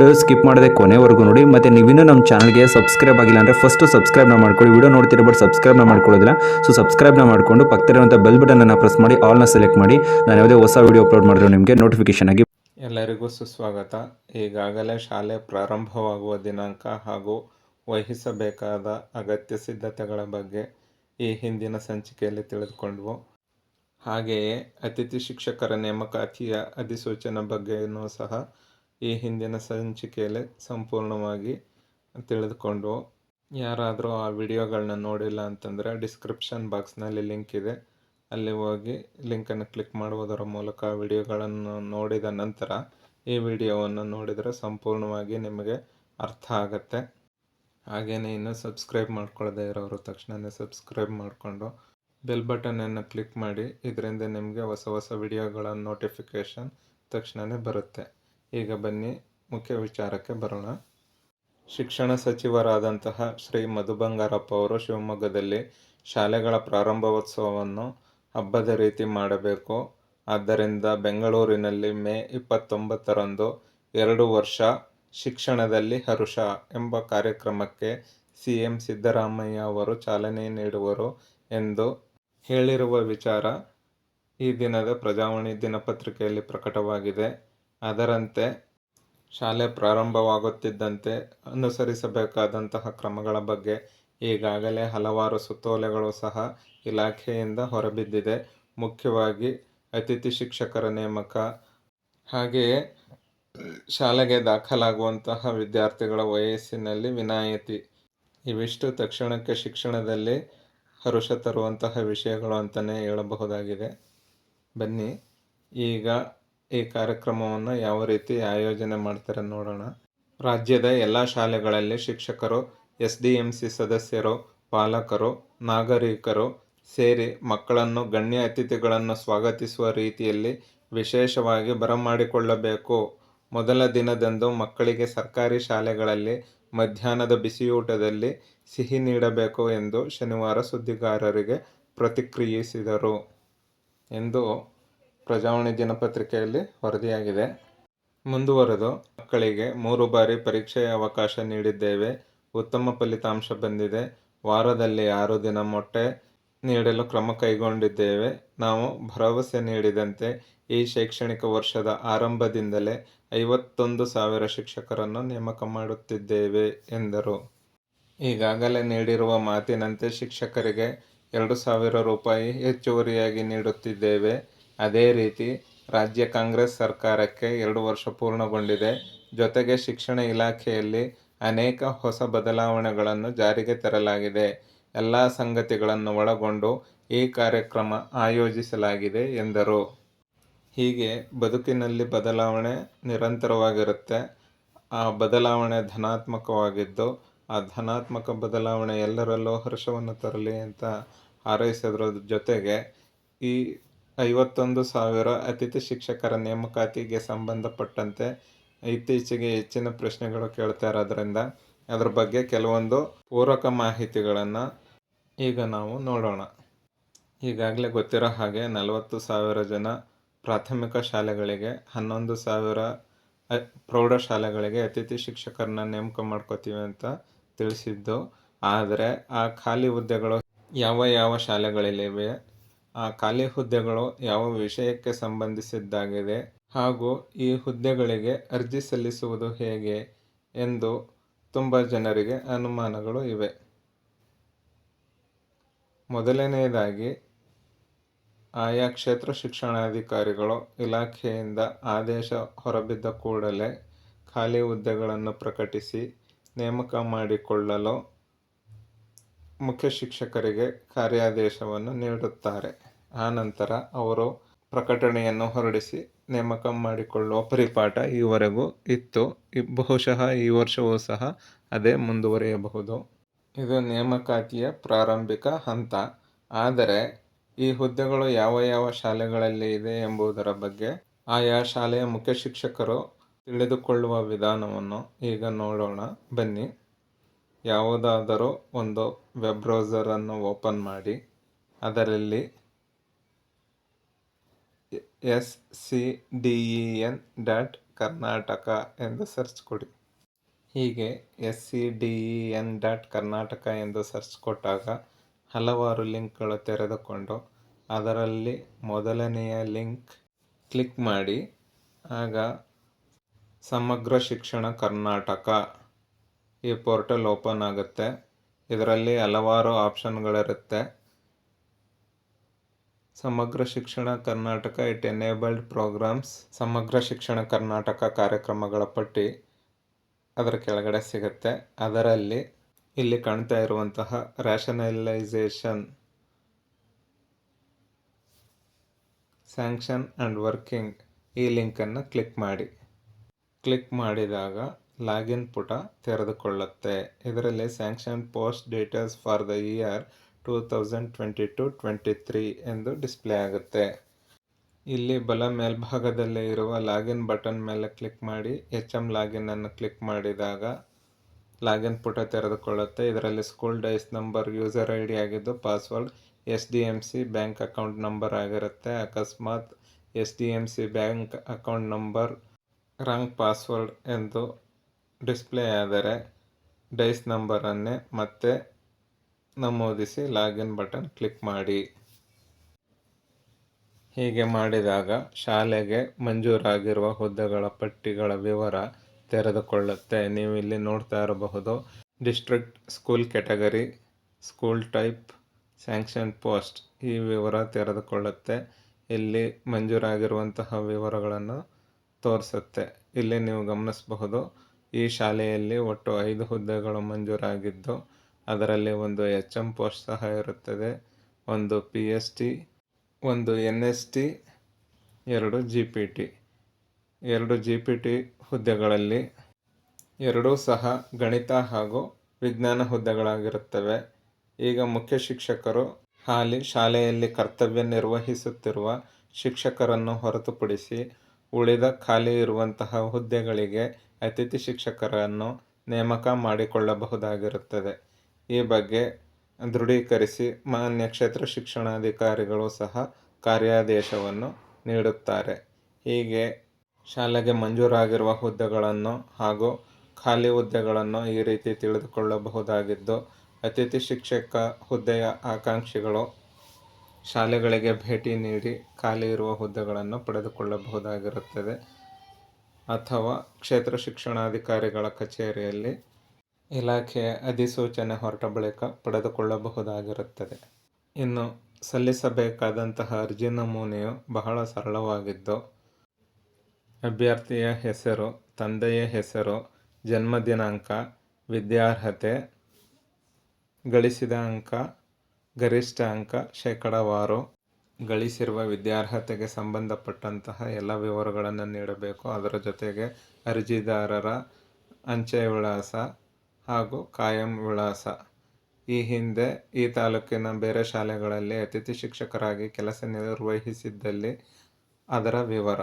Video skip ಮಾಡದೆ ಕೊನೆವರೆಗೂ ನೋಡಿ. ಮತ್ತು ನೀವಿನ್ನೂ ನಮ್ಮ ಚಾನಲ್ಗೆ ಸಬ್ಸ್ಕ್ರೈಬ್ ಆಗಿಲ್ಲ ಅಂದರೆ ಫಸ್ಟು ಸಬ್ಸ್ಕ್ರೈಬ್ನ ಮಾಡ್ಕೊಳ್ಳಿ. ವಿಡಿಯೋ ನೋಡ್ತಿರೋ ಬಟ್ ಸಬ್ಸ್ಕ್ರೈಬ್ನ ಮಾಡ್ಕೊಳ್ಳೋದಿಲ್ಲ. ಸೊ ಸಬ್ಸ್ಕ್ರೈಬ್ನ ಮಾಡಿಕೊಂಡು ಪಕ್ಕದಲ್ಲಿರುವಂಥ ಬೆಲ್ ಬಟನನ್ನು ಪ್ರೆಸ್ ಮಾಡಿ ಆಲ್ನ ಸೆಲೆಕ್ಟ್ ಮಾಡಿ. ನಾನು ಯಾವುದೇ ಹೊಸ ವಿಡಿಯೋ ಅಪ್ಲೋಡ್ ಮಾಡಿದ್ರು ನಿಮಗೆ ನೋಟಿಫಿಕೇಶನ್ ಆಗಿ ಎಲ್ಲರಿಗೂ ಸುಸ್ವಾಗತ. ಈಗಾಗಲೇ ಶಾಲೆ ಪ್ರಾರಂಭವಾಗುವ ದಿನಾಂಕ ಹಾಗೂ ವಹಿಸಬೇಕಾದ ಅಗತ್ಯ ಸಿದ್ಧತೆಗಳ ಬಗ್ಗೆ ಈ ಹಿಂದಿನ ಸಂಚಿಕೆಯಲ್ಲಿ ತಿಳಿದುಕೊಂಡ್ವು. ಹಾಗೆಯೇ ಅತಿಥಿ ಶಿಕ್ಷಕರ ನೇಮಕಾತಿಯ ಅಧಿಸೂಚನೆ ಬಗ್ಗೆಯೂ ಸಹ ಈ ಹಿಂದಿನ ಸಂಚಿಕೆಯಲ್ಲಿ ಸಂಪೂರ್ಣವಾಗಿ ತಿಳಿದುಕೊಂಡು ಯಾರಾದರೂ ಆ ವಿಡಿಯೋಗಳನ್ನ ನೋಡಿಲ್ಲ ಅಂತಂದರೆ ಡಿಸ್ಕ್ರಿಪ್ಷನ್ ಬಾಕ್ಸ್ನಲ್ಲಿ ಲಿಂಕ್ ಇದೆ. ಅಲ್ಲಿ ಹೋಗಿ ಲಿಂಕನ್ನು ಕ್ಲಿಕ್ ಮಾಡುವುದರ ಮೂಲಕ ಆ ವಿಡಿಯೋಗಳನ್ನು ನೋಡಿದ ನಂತರ ಈ ವಿಡಿಯೋವನ್ನು ನೋಡಿದರೆ ಸಂಪೂರ್ಣವಾಗಿ ನಿಮಗೆ ಅರ್ಥ ಆಗುತ್ತೆ. ಹಾಗೆಯೇ ಇನ್ನು ಸಬ್ಸ್ಕ್ರೈಬ್ ಮಾಡ್ಕೊಳ್ಳದೆ ಇರೋರು ತಕ್ಷಣವೇ ಸಬ್ಸ್ಕ್ರೈಬ್ ಮಾಡಿಕೊಂಡು ಬೆಲ್ ಬಟನನ್ನು ಕ್ಲಿಕ್ ಮಾಡಿ, ಇದರಿಂದ ನಿಮಗೆ ಹೊಸ ಹೊಸ ವಿಡಿಯೋಗಳ ನೋಟಿಫಿಕೇಷನ್ ತಕ್ಷಣವೇ ಬರುತ್ತೆ. ಈಗ ಬನ್ನಿ, ಮುಖ್ಯ ವಿಚಾರಕ್ಕೆ ಬರೋಣ. ಶಿಕ್ಷಣ ಸಚಿವರಾದಂತಹ ಶ್ರೀ ಮಧು ಬಂಗಾರಪ್ಪ ಅವರು ಶಿವಮೊಗ್ಗದಲ್ಲಿ ಶಾಲೆಗಳ ಪ್ರಾರಂಭೋತ್ಸವವನ್ನು ಹಬ್ಬದ ರೀತಿ ಮಾಡಬೇಕು. ಆದ್ದರಿಂದ ಬೆಂಗಳೂರಿನಲ್ಲಿ ಮೇ ಇಪ್ಪತ್ತೊಂಬತ್ತರಂದು ಎರಡು ವರ್ಷ ಶಿಕ್ಷಣದಲ್ಲಿ ಹರುಷ ಎಂಬ ಕಾರ್ಯಕ್ರಮಕ್ಕೆ ಸಿ ಎಂ ಸಿದ್ದರಾಮಯ್ಯ ಅವರು ಚಾಲನೆ ನೀಡುವರು ಎಂದು ಹೇಳಿರುವ ವಿಚಾರ ಈ ದಿನದ ಪ್ರಜಾವಾಣಿ ದಿನಪತ್ರಿಕೆಯಲ್ಲಿ ಪ್ರಕಟವಾಗಿದೆ. ಅದರಂತೆ ಶಾಲೆ ಪ್ರಾರಂಭವಾಗುತ್ತಿದ್ದಂತೆ ಅನುಸರಿಸಬೇಕಾದಂತಹ ಕ್ರಮಗಳ ಬಗ್ಗೆ ಈಗಾಗಲೇ ಹಲವಾರು ಸುತ್ತೋಲೆಗಳು ಸಹ ಇಲಾಖೆಯಿಂದ ಹೊರಬಿದ್ದಿದೆ. ಮುಖ್ಯವಾಗಿ ಅತಿಥಿ ಶಿಕ್ಷಕರ ನೇಮಕ. ಹಾಗೆಯೇ ಶಾಲೆಗೆ ದಾಖಲಾಗುವಂತಹ ವಿದ್ಯಾರ್ಥಿಗಳ ವಯಸ್ಸಿನಲ್ಲಿ ವಿನಾಯಿತಿ. ಇವಿಷ್ಟು ತಕ್ಷಣಕ್ಕೆ ಶಿಕ್ಷಣದಲ್ಲಿ ಹರುಷ ತರುವಂತಹ ವಿಷಯಗಳು ಅಂತಲೇ ಹೇಳಬಹುದಾಗಿದೆ. ಬನ್ನಿ, ಈಗ ಈ ಕಾರ್ಯಕ್ರಮವನ್ನು ಯಾವ ರೀತಿ ಆಯೋಜನೆ ಮಾಡ್ತಾರೆ ನೋಡೋಣ. ರಾಜ್ಯದ ಎಲ್ಲ ಶಾಲೆಗಳಲ್ಲಿ ಶಿಕ್ಷಕರು ಎಸ್ ಡಿ ಎಂ ಸಿ ಸದಸ್ಯರು, ಪಾಲಕರು, ನಾಗರಿಕರು ಸೇರಿ ಮಕ್ಕಳನ್ನು, ಗಣ್ಯ ಅತಿಥಿಗಳನ್ನು ಸ್ವಾಗತಿಸುವ ರೀತಿಯಲ್ಲಿ ವಿಶೇಷವಾಗಿ ಬರಮಾಡಿಕೊಳ್ಳಬೇಕು. ಮೊದಲ ದಿನದಂದು ಮಕ್ಕಳಿಗೆ ಸರ್ಕಾರಿ ಶಾಲೆಗಳಲ್ಲಿ ಮಧ್ಯಾಹ್ನದ ಬಿಸಿಯೂಟದಲ್ಲಿ ಸಿಹಿ ನೀಡಬೇಕು ಎಂದು ಶನಿವಾರ ಸುದ್ದಿಗಾರರಿಗೆ ಪ್ರತಿಕ್ರಿಯಿಸಿದರು ಎಂದು ಪ್ರಜಾವಾಣಿ ದಿನಪತ್ರಿಕೆಯಲ್ಲಿ ವರದಿಯಾಗಿದೆ. ಮುಂದುವರೆದು, ಮಕ್ಕಳಿಗೆ ಮೂರು ಬಾರಿ ಪರೀಕ್ಷೆಯ ಅವಕಾಶ ನೀಡಿದ್ದೇವೆ. ಉತ್ತಮ ಫಲಿತಾಂಶ ಬಂದಿದೆ. ವಾರದಲ್ಲಿ ಆರು ದಿನ ಮೊಟ್ಟೆ ನೀಡಲು ಕ್ರಮ ಕೈಗೊಂಡಿದ್ದೇವೆ. ನಾವು ಭರವಸೆ ನೀಡಿದಂತೆ ಈ ಶೈಕ್ಷಣಿಕ ವರ್ಷದ ಆರಂಭದಿಂದಲೇ ಐವತ್ತೊಂದು ಸಾವಿರ ಶಿಕ್ಷಕರನ್ನು ನೇಮಕ ಮಾಡುತ್ತಿದ್ದೇವೆ, ಎಂದರು. ಈಗಾಗಲೇ ನೀಡಿರುವ ಮಾತಿನಂತೆ ಶಿಕ್ಷಕರಿಗೆ ಎರಡು ಸಾವಿರ ರೂಪಾಯಿ ಹೆಚ್ಚುವರಿಯಾಗಿ ನೀಡುತ್ತಿದ್ದೇವೆ. ಅದೇ ರೀತಿ ರಾಜ್ಯ ಕಾಂಗ್ರೆಸ್ ಸರ್ಕಾರಕ್ಕೆ ಎರಡು ವರ್ಷ ಪೂರ್ಣಗೊಂಡಿದೆ. ಜೊತೆಗೆ ಶಿಕ್ಷಣ ಇಲಾಖೆಯಲ್ಲಿ ಅನೇಕ ಹೊಸ ಬದಲಾವಣೆಗಳನ್ನು ಜಾರಿಗೆ ತರಲಾಗಿದೆ. ಎಲ್ಲ ಸಂಗತಿಗಳನ್ನು ಒಳಗೊಂಡು ಈ ಕಾರ್ಯಕ್ರಮ ಆಯೋಜಿಸಲಾಗಿದೆ ಎಂದರು. ಹೀಗೆ ಬದುಕಿನಲ್ಲಿ ಬದಲಾವಣೆ ನಿರಂತರವಾಗಿರುತ್ತೆ. ಆ ಬದಲಾವಣೆ ಧನಾತ್ಮಕವಾಗಿದ್ದು, ಆ ಧನಾತ್ಮಕ ಬದಲಾವಣೆ ಎಲ್ಲರಲ್ಲೂ ಹರ್ಷವನ್ನು ತರಲಿ ಅಂತ ಹಾರೈಸೋದ್ರ ಜೊತೆಗೆ ಈ ಐವತ್ತೊಂದು ಸಾವಿರ ಅತಿಥಿ ಶಿಕ್ಷಕರ ನೇಮಕಾತಿಗೆ ಸಂಬಂಧಪಟ್ಟಂತೆ ಇತ್ತೀಚೆಗೆ ಹೆಚ್ಚಿನ ಪ್ರಶ್ನೆಗಳು ಕೇಳ್ತಾ ಇರೋದ್ರಿಂದ ಅದ್ರ ಬಗ್ಗೆ ಕೆಲವೊಂದು ಪೂರಕ ಮಾಹಿತಿಗಳನ್ನು ಈಗ ನಾವು ನೋಡೋಣ. ಈಗಾಗಲೇ ಗೊತ್ತಿರೋ ಹಾಗೆ ನಲವತ್ತು ಸಾವಿರ ಜನ ಪ್ರಾಥಮಿಕ ಶಾಲೆಗಳಿಗೆ, ಹನ್ನೊಂದು ಸಾವಿರ ಪ್ರೌಢಶಾಲೆಗಳಿಗೆ ಅತಿಥಿ ಶಿಕ್ಷಕರನ್ನ ನೇಮಕ ಮಾಡ್ಕೋತೀವಿ ಅಂತ ತಿಳಿಸಿದ್ದು. ಆದರೆ ಆ ಖಾಲಿ ಹುದ್ದೆಗಳು ಯಾವ ಯಾವ ಶಾಲೆಗಳಲ್ಲಿವೆ? ಆ ಖಾಲಿ ಹುದ್ದೆಗಳು ಯಾವ ವಿಷಯಕ್ಕೆ ಸಂಬಂಧಿಸಿದ್ದಾಗಿದೆ ಹಾಗೂ ಈ ಹುದ್ದೆಗಳಿಗೆ ಅರ್ಜಿ ಸಲ್ಲಿಸುವುದು ಹೇಗೆ ಎಂದು ತುಂಬ ಜನರಿಗೆ ಅನುಮಾನಗಳು ಇವೆ. ಮೊದಲನೆಯದಾಗಿ, ಆಯಾ ಕ್ಷೇತ್ರ ಶಿಕ್ಷಣಾಧಿಕಾರಿಗಳು ಇಲಾಖೆಯಿಂದ ಆದೇಶ ಹೊರಬಿದ್ದ ಕೂಡಲೇ ಖಾಲಿ ಹುದ್ದೆಗಳನ್ನು ಪ್ರಕಟಿಸಿ ನೇಮಕ ಮಾಡಿಕೊಳ್ಳಲು ಮುಖ್ಯ ಶಿಕ್ಷಕರಿಗೆ ಕಾರ್ಯಾದೇಶವನ್ನು ನೀಡುತ್ತಾರೆ. ಆನಂತರ ಅವರು ಪ್ರಕಟಣೆಯನ್ನು ಹೊರಡಿಸಿ ನೇಮಕ ಮಾಡಿಕೊಳ್ಳುವ ಪರಿಪಾಠ ಈವರೆಗೂ ಇತ್ತು. ಬಹುಶಃ ಈ ವರ್ಷವೂ ಸಹ ಅದೇ ಮುಂದುವರಿಯಬಹುದು. ಇದು ನೇಮಕಾತಿಯ ಪ್ರಾರಂಭಿಕ ಹಂತ. ಆದರೆ, ಈ ಹುದ್ದೆಗಳು ಯಾವ ಯಾವ ಶಾಲೆಗಳಲ್ಲಿ ಇದೆ ಎಂಬುದರ ಬಗ್ಗೆ ಆಯಾ ಶಾಲೆಯ ಮುಖ್ಯ ಶಿಕ್ಷಕರು ತಿಳಿದುಕೊಳ್ಳುವ ವಿಧಾನವನ್ನು ಈಗ ನೋಡೋಣ. ಬನ್ನಿ. ಯಾವುದಾದರೂ ಒಂದು ವೆಬ್ ಬ್ರೌಸರನ್ನು ಓಪನ್ ಮಾಡಿ, ಅದರಲ್ಲಿ S C D E N dot Karnataka ಎಂದು ಸರ್ಚ್ ಕೊಡಿ. ಹೀಗೆ S C D E N dot Karnataka ಎಂದು ಸರ್ಚ್ ಕೊಟ್ಟಾಗ ಹಲವಾರು ಲಿಂಕ್ಗಳು ತೆರೆದುಕೊಂಡು ಅದರಲ್ಲಿ ಮೊದಲನೆಯ ಲಿಂಕ್ ಕ್ಲಿಕ್ ಮಾಡಿ, ಆಗ ಸಮಗ್ರ ಶಿಕ್ಷಣ ಕರ್ನಾಟಕ ಈ ಪೋರ್ಟಲ್ ಓಪನ್ ಆಗುತ್ತೆ. ಇದರಲ್ಲಿ ಹಲವಾರು ಆಪ್ಷನ್ಗಳಿರುತ್ತೆ. ಸಮಗ್ರ ಶಿಕ್ಷಣ ಕರ್ನಾಟಕ, ಇಟ್ ಎನೇಬಲ್ಡ್ ಪ್ರೋಗ್ರಾಮ್ಸ್, ಸಮಗ್ರ ಶಿಕ್ಷಣ ಕರ್ನಾಟಕ ಕಾರ್ಯಕ್ರಮಗಳ ಪಟ್ಟಿ ಅದರ ಕೆಳಗಡೆ ಸಿಗುತ್ತೆ. ಅದರಲ್ಲಿ ಇಲ್ಲಿ ಕಾಣ್ತಾ ಇರುವಂತಹ ರ್ಯಾಷನಲೈಸೇಷನ್ ಸ್ಯಾಂಕ್ಷನ್ ಆ್ಯಂಡ್ ವರ್ಕಿಂಗ್ ಈ ಲಿಂಕನ್ನು ಕ್ಲಿಕ್ ಮಾಡಿ. ಕ್ಲಿಕ್ ಮಾಡಿದಾಗ ಲಾಗಿನ್ ಪುಟ ತೆರೆದುಕೊಳ್ಳುತ್ತೆ. ಇದರಲ್ಲಿ sanction post details for the year two thousand twenty two twenty three ಎಂದು ಡಿಸ್ಪ್ಲೇ ಆಗುತ್ತೆ. ಇಲ್ಲಿ ಬಲ ಮೇಲ್ಭಾಗದಲ್ಲಿ ಇರುವ ಲಾಗಿನ್ ಬಟನ್ ಮೇಲೆ ಕ್ಲಿಕ್ ಮಾಡಿ ಎಚ್ ಎಂ ಲಾಗಿನನ್ನು ಕ್ಲಿಕ್ ಮಾಡಿದಾಗ ಲಾಗಿನ್ ಪುಟ ತೆರೆದುಕೊಳ್ಳುತ್ತೆ. ಇದರಲ್ಲಿ school DISE number user I D ಆಗಿದ್ದು password S D M C bank account number ಆಗಿರುತ್ತೆ. ಅಕಸ್ಮಾತ್ S D M C bank account number wrong password ಎಂದು ಡಿಸ್ಪ್ಲೇ ಆದರೆ ಡೈಸ್ ನಂಬರನ್ನೇ ಮತ್ತೆ ನಮೂದಿಸಿ ಲಾಗಿನ್ ಬಟನ್ ಕ್ಲಿಕ್ ಮಾಡಿ. ಹೀಗೆ ಮಾಡಿದಾಗ ಶಾಲೆಗೆ ಮಂಜೂರಾಗಿರುವ ಹುದ್ದೆಗಳ ಪಟ್ಟಿಗಳ ವಿವರ ತೆರೆದುಕೊಳ್ಳುತ್ತೆ. ನೀವು ಇಲ್ಲಿ ನೋಡ್ತಾ ಇರಬಹುದು, district school category, school type, sanction post ಈ ವಿವರ ತೆರೆದುಕೊಳ್ಳುತ್ತೆ. ಇಲ್ಲಿ ಮಂಜೂರಾಗಿರುವಂತಹ ವಿವರಗಳನ್ನು ತೋರಿಸುತ್ತೆ. ಇಲ್ಲಿ ನೀವು ಗಮನಿಸಬಹುದು ಈ ಶಾಲೆಯಲ್ಲಿ ಒಟ್ಟು ಐದು ಹುದ್ದೆಗಳು ಮಂಜೂರಾಗಿದ್ದು, ಅದರಲ್ಲಿ ಒಂದು ಎಚ್ ಎಂ ಪೋಸ್ಟ್ ಸಹ ಇರುತ್ತದೆ, ಒಂದು ಪಿ ಎಸ್ ಟಿ, ಒಂದು ಎನ್ ಎಸ್ ಟಿ, ಎರಡು ಜಿ ಪಿ ಟಿ. ಎರಡು ಜಿ ಪಿ ಟಿ ಹುದ್ದೆಗಳಲ್ಲಿ ಎರಡೂ ಸಹ ಗಣಿತ ಹಾಗೂ ವಿಜ್ಞಾನ ಹುದ್ದೆಗಳಾಗಿರುತ್ತವೆ. ಈಗ ಮುಖ್ಯ ಶಿಕ್ಷಕರು ಹಾಲಿ ಶಾಲೆಯಲ್ಲಿ ಕರ್ತವ್ಯ ನಿರ್ವಹಿಸುತ್ತಿರುವ ಶಿಕ್ಷಕರನ್ನು ಹೊರತುಪಡಿಸಿ ಉಳಿದ ಖಾಲಿ ಇರುವಂತಹ ಹುದ್ದೆಗಳಿಗೆ ಅತಿಥಿ ಶಿಕ್ಷಕರನ್ನು ನೇಮಕ ಮಾಡಿಕೊಳ್ಳಬಹುದಾಗಿರುತ್ತದೆ. ಈ ಬಗ್ಗೆ ದೃಢೀಕರಿಸಿ ಮಾನ್ಯ ಕ್ಷೇತ್ರ ಶಿಕ್ಷಣಾಧಿಕಾರಿಗಳು ಸಹ ಕಾರ್ಯಾದೇಶವನ್ನು ನೀಡುತ್ತಾರೆ. ಹೀಗೆ ಶಾಲೆಗೆ ಮಂಜೂರಾಗಿರುವ ಹುದ್ದೆಗಳನ್ನು ಹಾಗೂ ಖಾಲಿ ಹುದ್ದೆಗಳನ್ನು ಈ ರೀತಿ ತಿಳಿದುಕೊಳ್ಳಬಹುದಾಗಿದ್ದು, ಅತಿಥಿ ಶಿಕ್ಷಕ ಹುದ್ದೆಯ ಆಕಾಂಕ್ಷಿಗಳು ಶಾಲೆಗಳಿಗೆ ಭೇಟಿ ನೀಡಿ ಖಾಲಿ ಇರುವ ಹುದ್ದೆಗಳನ್ನು ಪಡೆದುಕೊಳ್ಳಬಹುದಾಗಿರುತ್ತದೆ. ಅಥವಾ ಕ್ಷೇತ್ರ ಶಿಕ್ಷಣಾಧಿಕಾರಿಗಳ ಕಚೇರಿಯಲ್ಲಿ ಇಲಾಖೆಯ ಅಧಿಸೂಚನೆ ಹೊರಟ ಬಳಿಕ ಪಡೆದುಕೊಳ್ಳಬಹುದಾಗಿರುತ್ತದೆ. ಇನ್ನು ಸಲ್ಲಿಸಬೇಕಾದಂತಹ ಅರ್ಜಿ ನಮೂನೆಯು ಬಹಳ ಸರಳವಾಗಿದ್ದು, ಅಭ್ಯರ್ಥಿಯ ಹೆಸರು, ತಂದೆಯ ಹೆಸರು, ಜನ್ಮ ದಿನಾಂಕ, ವಿದ್ಯಾರ್ಹತೆ, ಗಳಿಸಿದ ಅಂಕ, ಗರಿಷ್ಠ ಅಂಕ, ಶೇಕಡಾವಾರು ಗಳಿಸಿರುವ ವಿದ್ಯಾರ್ಹತೆಗೆ ಸಂಬಂಧಪಟ್ಟಂತಹ ಎಲ್ಲ ವಿವರಗಳನ್ನು ನೀಡಬೇಕು. ಅದರ ಜೊತೆಗೆ ಅರ್ಜಿದಾರರ ಅಂಚೆ ವಿಳಾಸ ಹಾಗೂ ಕಾಯಂ ವಿಳಾಸ. ಈ ಹಿಂದೆ ಈ ತಾಲೂಕಿನ ಬೇರೆ ಶಾಲೆಗಳಲ್ಲಿ ಅತಿಥಿ ಶಿಕ್ಷಕರಾಗಿ ಕೆಲಸ ನಿರ್ವಹಿಸಿದ್ದಲ್ಲಿ ಅದರ ವಿವರ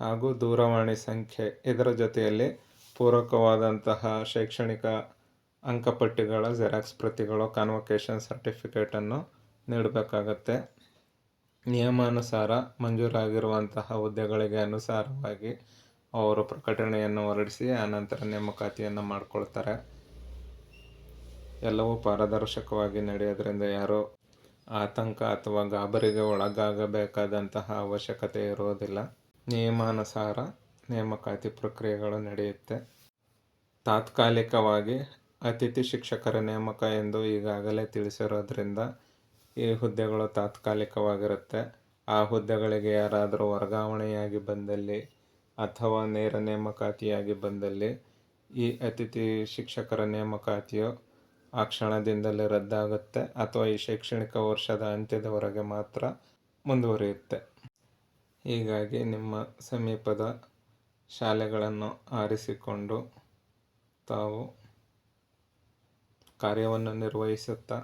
ಹಾಗೂ ದೂರವಾಣಿ ಸಂಖ್ಯೆ. ಇದರ ಜೊತೆಯಲ್ಲಿ ಪೂರಕವಾದಂತಹ ಶೈಕ್ಷಣಿಕ ಅಂಕಪಟ್ಟಿಗಳ ಜೆರಾಕ್ಸ್ ಪ್ರತಿಗಳು ಕಾನ್ವೊಕೇಶನ್ ಸರ್ಟಿಫಿಕೇಟನ್ನು ನೀಡಬೇಕಾಗತ್ತೆ. ನಿಯಮಾನುಸಾರ ಮಂಜೂರಾಗಿರುವಂತಹ ಹುದ್ದೆಗಳಿಗೆ ಅನುಸಾರವಾಗಿ ಅವರು ಪ್ರಕಟಣೆಯನ್ನು ಹೊರಡಿಸಿ, ಆನಂತರ ನೇಮಕಾತಿಯನ್ನು ಮಾಡಿಕೊಳ್ತಾರೆ. ಎಲ್ಲವೂ ಪಾರದರ್ಶಕವಾಗಿ ನಡೆಯೋದ್ರಿಂದ ಯಾರೂ ಆತಂಕ ಅಥವಾ ಗಾಬರಿಗೆ ಒಳಗಾಗಬೇಕಾದಂತಹ ಅವಶ್ಯಕತೆ ಇರುವುದಿಲ್ಲ. ನಿಯಮಾನುಸಾರ ನೇಮಕಾತಿ ಪ್ರಕ್ರಿಯೆಗಳು ನಡೆಯುತ್ತೆ. ತಾತ್ಕಾಲಿಕವಾಗಿ ಅತಿಥಿ ಶಿಕ್ಷಕರ ನೇಮಕ ಎಂದು ಈಗಾಗಲೇ ತಿಳಿಸಿರೋದ್ರಿಂದ ಈ ಹುದ್ದೆಗಳು ತಾತ್ಕಾಲಿಕವಾಗಿರುತ್ತೆ. ಆ ಹುದ್ದೆಗಳಿಗೆ ಯಾರಾದರೂ ವರ್ಗಾವಣೆಯಾಗಿ ಬಂದಲ್ಲಿ ಅಥವಾ ನೇರ ನೇಮಕಾತಿಯಾಗಿ ಬಂದಲ್ಲಿ ಈ ಅತಿಥಿ ಶಿಕ್ಷಕರ ನೇಮಕಾತಿಯು ಆ ಕ್ಷಣದಿಂದಲೇ ರದ್ದಾಗುತ್ತೆ ಅಥವಾ ಈ ಶೈಕ್ಷಣಿಕ ವರ್ಷದ ಅಂತ್ಯದವರೆಗೆ ಮಾತ್ರ ಮುಂದುವರಿಯುತ್ತೆ. ಹೀಗಾಗಿ ನಿಮ್ಮ ಸಮೀಪದ ಶಾಲೆಗಳನ್ನು ಆರಿಸಿಕೊಂಡು ತಾವು ಕಾರ್ಯವನ್ನು ನಿರ್ವಹಿಸುತ್ತಾ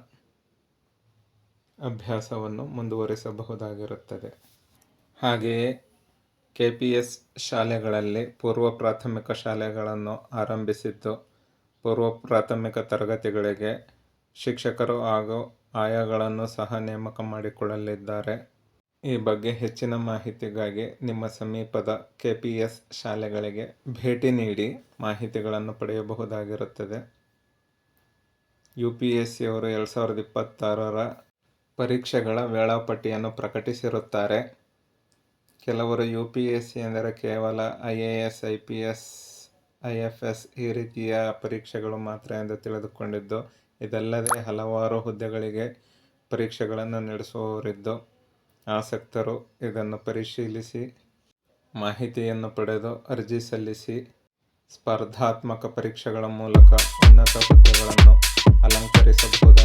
ಅಭ್ಯಾಸವನ್ನು ಮುಂದುವರಿಸಬಹುದಾಗಿರುತ್ತದೆ. ಹಾಗೆಯೇ ಕೆ ಪಿ ಎಸ್ ಶಾಲೆಗಳಲ್ಲಿ ಪೂರ್ವ ಪ್ರಾಥಮಿಕ ಶಾಲೆಗಳನ್ನು ಆರಂಭಿಸಿದ್ದು, ಪೂರ್ವ ಪ್ರಾಥಮಿಕ ತರಗತಿಗಳಿಗೆ ಶಿಕ್ಷಕರು ಹಾಗೂ ಆಯಾಗಳನ್ನು ಸಹ ನೇಮಕ ಮಾಡಿಕೊಳ್ಳಲಿದ್ದಾರೆ. ಈ ಬಗ್ಗೆ ಹೆಚ್ಚಿನ ಮಾಹಿತಿಗಾಗಿ ನಿಮ್ಮ ಸಮೀಪದ ಕೆ ಪಿ ಎಸ್ ಶಾಲೆಗಳಿಗೆ ಭೇಟಿ ನೀಡಿ ಮಾಹಿತಿಗಳನ್ನು ಪಡೆಯಬಹುದಾಗಿರುತ್ತದೆ. ಯು ಪಿ ಎಸ್ ಸಿಯವರು ಎರಡು ಸಾವಿರದ ಇಪ್ಪತ್ತಾರರ ಪರೀಕ್ಷೆಗಳ ವೇಳಾಪಟ್ಟಿಯನ್ನು ಪ್ರಕಟಿಸಿರುತ್ತಾರೆ. ಕೆಲವರು ಯು ಪಿ ಎಸ್ ಸಿ ಎಂದರೆ ಕೇವಲ I A S, I P S, I F S ಈ ರೀತಿಯ ಪರೀಕ್ಷೆಗಳು ಮಾತ್ರ ಎಂದು ತಿಳಿದುಕೊಂಡಿದ್ದು, ಇದಲ್ಲದೆ ಹಲವಾರು ಹುದ್ದೆಗಳಿಗೆ ಪರೀಕ್ಷೆಗಳನ್ನು ನಡೆಸುವವರಿದ್ದು, ಆಸಕ್ತರು ಇದನ್ನು ಪರಿಶೀಲಿಸಿ, ಮಾಹಿತಿಯನ್ನು ಪಡೆದು ಅರ್ಜಿ ಸಲ್ಲಿಸಿ, ಸ್ಪರ್ಧಾತ್ಮಕ ಪರೀಕ್ಷೆಗಳ ಮೂಲಕ ಉನ್ನತ ಹುದ್ದೆಗಳನ್ನು ಅಲಂಕರಿಸಬಹುದಾಗಿರುತ್ತದೆ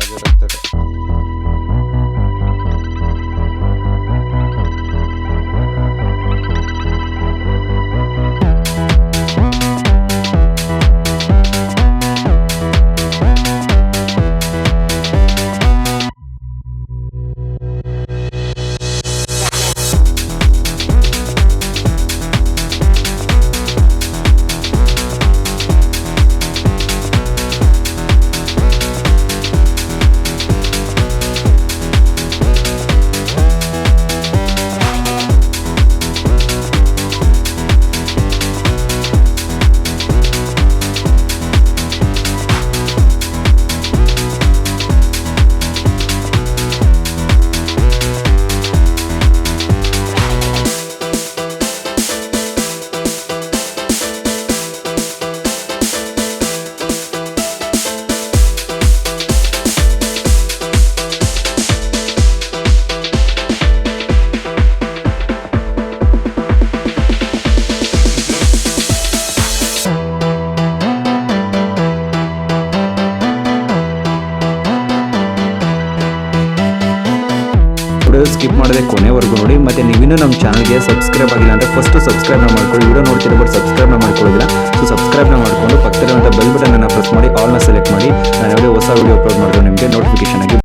ಸ್ಕಿಪ್ ಮಾಡದೆ ಕೊನೆವರೆಗೂ ನೋಡಿ. ಮತ್ತೆ ನೀವಿನ್ನೂ ನಮ್ಮ ಚಾನಲ್ಗೆ ಸಬ್ಸ್ಕ್ರೈಬ್ ಆಗಿಲ್ಲ ಅಂದರೆ ಫಸ್ಟ್ ಸಬ್ಸ್ಕ್ರೈಬ್ನ ಮಾಡ್ಕೊಳ್ಳಿ. ವಿಡಿಯೋ ನೋಡ್ತಿರೋ ಬಟ್ ಸಬ್ಸ್ಕ್ರೈಬ್ನ ಮಾಡ್ಕೊಳ್ಳೋದಿಲ್ಲ. ಸೊ ಸಬ್ಸ್ಕ್ರೈಬ್ನ ಮಾಡಿಕೊಂಡು ಪಕ್ಕದಲ್ಲಿರುವಂಥ ಬೆಲ್ ಬಟನನ್ನು ಪ್ರೆಸ್ ಮಾಡಿ ಆಲ್ನ ಸೆಲೆಕ್ಟ್ ಮಾಡಿ. ನಾನು ಯಾವುದೇ ಹೊಸ ವಿಡಿಯೋ ಅಪ್ಲೋಡ್ ಮಾಡಿದ್ರೆ ನಿಮಗೆ ನೋಟಿಫಿಕೇಶನ್ ಆಗಿ